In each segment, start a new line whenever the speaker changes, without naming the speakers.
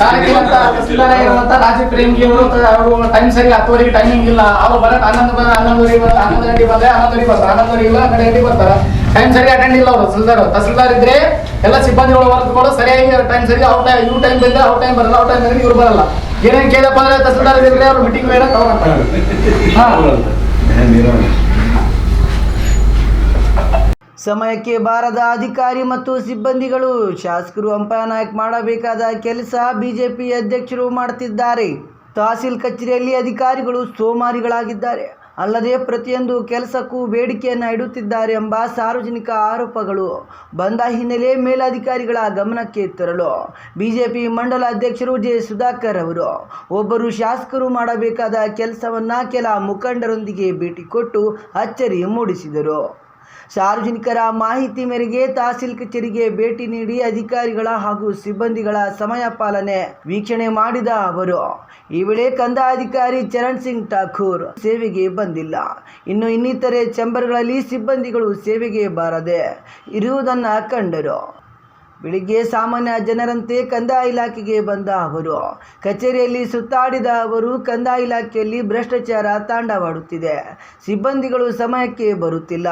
ತಾಲೂಕಿನಂತ ತಸೀಲ್ದಾರ ಆಗಿರುವಂತ ರಾಜೀವ್ ಪ್ರೇಮ್ಗಿ ಅವರು ಅವರು ಟೈಮ್ ಸರಿ ಹತ್ತುವರೆಗೆ ಟೈಮಿಂಗ್ ಇಲ್ಲ. ಅವ್ರು ಬರಕ್ ಹನ್ನೊಂದು ಬರ ಹನ್ನೊಂದುವರೆಗೆ ಬರ್ತಾರೆ ಹನ್ನೊಂದು ಗಂಟೆ ಬಂದ್ರೆ ಹನ್ನೊಂದುವರೆಗೆ ಬರ್ತಾರೆ. ಹನ್ನೊಂದುವರೆಗೆ ಇಲ್ಲ ಹನ್ನೆರಡು ಗಂಟೆ ಬರ್ತಾರೆ. ಟೈಮ್ ಸರಿ ಅಟೆಂಡ್ ಇಲ್ಲ ಅವರು, ತಹಸೀಲ್ದಾರ್ ತಹಸೀಲ್ದಾರ್ ಇದ್ರೆ ಎಲ್ಲ ಸಿಬ್ಬಂದಿಗಳು ವರ್ಕ್ಗಳು ಸರಿಯಾಗಿ ಟೈಮ್ ಸರಿ ಅವ್ರ ಟೈಮ್ ಇವ್ ಟೈಮ್ ಬಂದ್ರೆ ಅವ್ರ ಟೈಮ್ ಬರಲ್ಲ, ಅವ್ರ ಟೈಮ್ ಬಂದ್ರೆ ಇವ್ರು ಬರಲ್ಲ. ಏನೇನ್ ಕೇಳಪ್ಪ ಅಂದ್ರೆ ತಹಸೀಲ್ದಾರ್ ಇದ್ರೆ ಅವ್ರು ಮೀಟಿಂಗ್ ಬೇರೆ ತಗೊಂಡ್ತಾರೆ ಹಾ.
ಸಮಯಕ್ಕೆ ಬಾರದ ಅಧಿಕಾರಿ ಮತ್ತು ಸಿಬ್ಬಂದಿಗಳು, ಶಾಸಕರು ಅಂಪನಾಯಕ್ ಮಾಡಬೇಕಾದ ಕೆಲಸ ಬಿಜೆಪಿ ಅಧ್ಯಕ್ಷರು ಮಾಡುತ್ತಿದ್ದಾರೆ. ತಹಸೀಲ್ ಕಚೇರಿಯಲ್ಲಿ ಅಧಿಕಾರಿಗಳು ಸೋಮಾರಿಗಳಾಗಿದ್ದಾರೆ. ಅಲ್ಲದೆ ಪ್ರತಿಯೊಂದು ಕೆಲಸಕ್ಕೂ ಬೇಡಿಕೆಯನ್ನು ಇಡುತ್ತಿದ್ದಾರೆ ಎಂಬ ಸಾರ್ವಜನಿಕ ಆರೋಪಗಳು ಬಂದ ಹಿನ್ನೆಲೆ ಮೇಲಧಿಕಾರಿಗಳ ಗಮನಕ್ಕೆ ತರಲು ಬಿಜೆಪಿ ಮಂಡಲ ಅಧ್ಯಕ್ಷರು ಜೆ. ಸುಧಾಕರ್ ಅವರು ಒಬ್ಬರು ಶಾಸಕರು ಮಾಡಬೇಕಾದ ಕೆಲಸವನ್ನು ಕೆಲ ಮುಖಂಡರೊಂದಿಗೆ ಭೇಟಿ ಕೊಟ್ಟು ಅಚ್ಚರಿ ಮೂಡಿಸಿದರು. ಸಾರ್ವಜನಿಕರ ಮಾಹಿತಿ ಮೇರೆಗೆ ತಹಸೀಲ್ ಕಚೇರಿಗೆ ಭೇಟಿ ನೀಡಿ ಅಧಿಕಾರಿಗಳ ಹಾಗೂ ಸಿಬ್ಬಂದಿಗಳ ಸಮಯ ಪಾಲನೆ ವೀಕ್ಷಣೆ ಮಾಡಿದ ಅವರು, ಈ ವೇಳೆ ಕಂದಾಧಿಕಾರಿ ಚರಣ್ ಸಿಂಗ್ ಠಾಕೂರ್ ಸೇವೆಗೆ ಬಂದಿಲ್ಲ. ಇನ್ನು ಇನ್ನಿತರೆ ಚೇಂಬರ್ಗಳಲ್ಲಿ ಸಿಬ್ಬಂದಿಗಳು ಸೇವೆಗೆ ಬಾರದೆ ಇರುವುದನ್ನು ಕಂಡರು. ಬೆಳಿಗ್ಗೆ ಸಾಮಾನ್ಯ ಜನರಂತೆ ಕಂದಾಯ ಇಲಾಖೆಗೆ ಬಂದ ಅವರು. ಕಚೇರಿಯಲ್ಲಿ ಸುತ್ತಾಡಿದ ಅವರು ಕಂದಾಯ ಇಲಾಖೆಯಲ್ಲಿ ಭ್ರಷ್ಟಾಚಾರ ತಾಂಡವಾಡುತ್ತಿದೆ. ಸಿಬ್ಬಂದಿಗಳು ಸಮಯಕ್ಕೆ ಬರುತ್ತಿಲ್ಲ.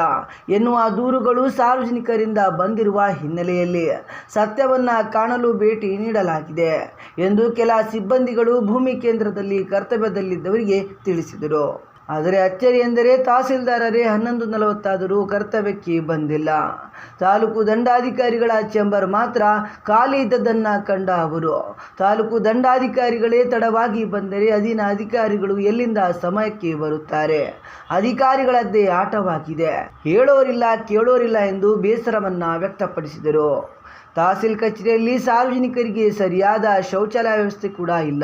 ಎನ್ನುವ ದೂರುಗಳು ಸಾರ್ವಜನಿಕರಿಂದ ಬಂದಿರುವ ಹಿನ್ನೆಲೆಯಲ್ಲಿ ಸತ್ಯವನ್ನು ಕಾಣಲು ಭೇಟಿ ನೀಡಲಾಗಿದೆ ಎಂದು ಕೆಲ ಸಿಬ್ಬಂದಿಗಳು ಭೂಮಿ ಕೇಂದ್ರದಲ್ಲಿ ಕರ್ತವ್ಯದಲ್ಲಿದ್ದವರಿಗೆ ತಿಳಿಸಿದರು. ಆದರೆ ಅಚ್ಚರಿ ಎಂದರೆ ತಹಸೀಲ್ದಾರರೇ ಹನ್ನೊಂದು ನಲವತ್ತಾದರೂ ಕರ್ತವ್ಯಕ್ಕೆ ಬಂದಿಲ್ಲ. ತಾಲೂಕು ದಂಡಾಧಿಕಾರಿಗಳ ಚೇಂಬರ್ ಮಾತ್ರ ಖಾಲಿ ಇದ್ದದ್ದನ್ನು ಕಂಡ ಅವರು. ತಾಲೂಕು ದಂಡಾಧಿಕಾರಿಗಳೇ ತಡವಾಗಿ ಬಂದರೆ ಅಧೀನ ಅಧಿಕಾರಿಗಳು ಎಲ್ಲಿಂದ ಸಮಯಕ್ಕೆ ಬರುತ್ತಾರೆ? ಅಧಿಕಾರಿಗಳದ್ದೇ ಆಟವಾಗಿದೆ. ಹೇಳೋರಿಲ್ಲ, ಕೇಳೋರಿಲ್ಲ ಎಂದು ಬೇಸರವನ್ನ ವ್ಯಕ್ತಪಡಿಸಿದರು. ತಹಸೀಲ್ ಕಚೇರಿಯಲ್ಲಿ ಸಾರ್ವಜನಿಕರಿಗೆ ಸರಿಯಾದ ಶೌಚಾಲಯ ವ್ಯವಸ್ಥೆ ಕೂಡ ಇಲ್ಲ.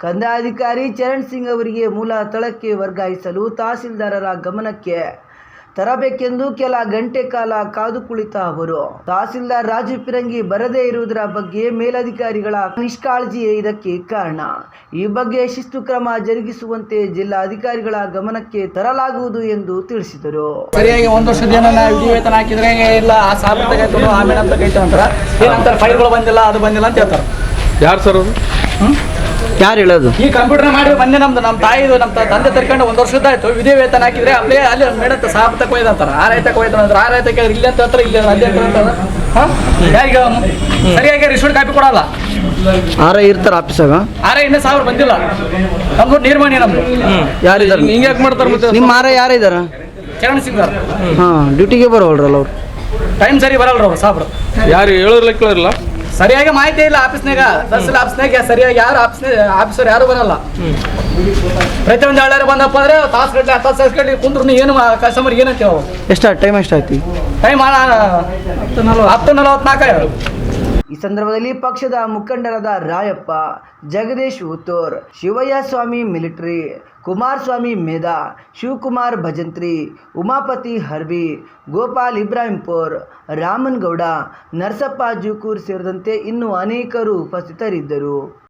ಕಂದಾಧಿಕಾರಿ ಚರಣ್ ಸಿಂಗ್ ಅವರಿಗೆ ಮೂಲ ಸ್ಥಳಕ್ಕೆ ವರ್ಗಾಯಿಸಲು ತಹಸೀಲ್ದಾರರ ಗಮನಕ್ಕೆ ತರಬೇಕೆಂದು ಕೆಲ ಗಂಟೆ ಕಾಲ ಕಾದು ಕುಳಿತ ಅವರು. ತಹಸೀಲ್ದಾರ್ ರಾಜು ಪಿರಂಗಿ ಬರದೇ ಇರುವುದರ ಬಗ್ಗೆ ಮೇಲಧಿಕಾರಿಗಳ ನಿಷ್ಕಾಳಜಿಯೇ ಇದಕ್ಕೆ ಕಾರಣ. ಈ ಬಗ್ಗೆ ಶಿಸ್ತು ಕ್ರಮ ಜರುಗಿಸುವಂತೆ ಜಿಲ್ಲಾ ಅಧಿಕಾರಿಗಳ ಗಮನಕ್ಕೆ ತರಲಾಗುವುದು ಎಂದು ತಿಳಿಸಿದರು.
ಸರಿಯಾಗಿ ಒಂದು ವರ್ಷದ ವೇತನ ಹಾಕಿದ್ರೆ ಇಲ್ಲ ಆ ಸಾಲ ಏನಂತಾರೆ? ಫೈಲ್ಗಳು ಬಂದಿಲ್ಲ ಅದು ಬಂದಿಲ್ಲ ಅಂತ ಹೇಳ್ತಾರೆ.
ಯಾರು ಸರ್
ಯಾರು ಹೇಳೋದು?
ಈ ಕಂಪ್ಯೂಟರ್ ಮಾಡಿ ಬಂದೆ ನಮ್ದು ನಮ್ಮ ತಾಯಿದು ನಮ್ಮ ತಂದೆ ತರ್ಕೊಂಡು ಒಂದು ಆಯ್ತು. ವಿಧಿ ವೇತನ ಹಾಕಿದ್ರೆ ಅಲ್ಲೇ ಅಲ್ಲಿ ಮೇಡಮ್ ಸಾಪ್ ತಕ ಅಂತಾರ. ಆ ರೈತ ಕೊಯ್ದು ಅಂದ್ರೆ ಆ ರೈತ ಕೇಳಿದ್ರೆ ಇಲ್ಲಿ ಅಂತ ಹೇಳ್ತಾರೆ ಇಲ್ಲಿ ಅಲ್ಲಿ ಅಂತ ಹೇಳ್ತಾರೆ ಹಾ? ಯಾರಿಗೆ ಅವನು? ಸರಿಯಾಗಿ ರಿಸಿಪ್ಟ್ ಕಾಪಿ ಕೊಡಲ್ಲ.
ಆರ ಇರ್ತಾರ ಆಫೀಸಾಗ
ಆರ ಇನ್ನೂ ಸಾವಿರ ಬಂದಿಲ್ಲ. ನಮ್ದು ನಿರ್ಮಾಣ ನಮ್ದು.
ಯಾರಿದ್ದಾರೆ?
ಹಿಂಗೆ ಯಾಕೆ ಮಾಡ್ತಾರೆ ಮತ್ತೆ
ನಿಮ್ಮ ಆರ ಯಾರಿದ್ದಾರ?
ಚರಣ್ ಸಿಂಗ್
ಹಾಂ ಡ್ಯೂಟಿಗೆ ಬರೋಲ್ರಲ್ಲ ಅವ್ರು.
ಟೈಮ್ ಸರಿ ಬರಲ್ರ ಅವ್ರು ಸಾಬ್ರು.
ಯಾರು ಹೇಳೋರ್ಲ ಕೇಳೋರಿಲ್ಲ?
ಸರಿಯಾಗಿ ಮಾಹಿತಿ ಇಲ್ಲ ಆಫೀಸ್ನಾಗ. ತಹಸೀಲ್ ಆಫೀಸ್ನಾಗ ಸರಿಯಾಗಿ ಯಾರು ಆಫೀಸ್ ಆಫೀಸರ್ ಯಾರು ಬರಲ್ಲ. ಪ್ರತಿಯೊಂದು ಹಳ್ಳಿ ಬಂದಪ್ಪ ಅಂದ್ರೆ ತಾಸು ಗಟ್ಟಲೆ ಹತ್ತು ತಾಸು ಗಟ್ಟಲೆ ಕುಂದ್ರು ಏನು ಕಸ್ಟಮರ್ ಏನಂತೀವಿ?
ಎಷ್ಟು ಟೈಮ್ ಎಷ್ಟಾಯ್ತು ಐತಿ
ಟೈಮ್ ಹತ್ತು ನಲವತ್ನಾಲ್ಕು
ಈ ಸಂದರ್ಭದಲ್ಲಿ ಪಕ್ಷದ ಮುಖಂಡರಾದ ರಾಯಪ್ಪ, ಜಗದೀಶ್ ಹುತ್ತೂರ್ ಶಿವಯ್ಯ ಸ್ವಾಮಿ ಮಿಲಿಟರಿ, ಕುಮಾರಸ್ವಾಮಿ ಮೇಧಾ, ಶಿವಕುಮಾರ್ ಭಜಂತ್ರಿ, ಉಮಾಪತಿ ಹರ್ಬಿ, ಗೋಪಾಲ್ ಇಬ್ರಾಹಿಂಪುರ್ ರಾಮನ್ಗೌಡ ನರಸಪ್ಪ ಜೂಕೂರ್ ಸೇರಿದಂತೆ ಇನ್ನೂ ಅನೇಕರು ಉಪಸ್ಥಿತರಿದ್ದರು.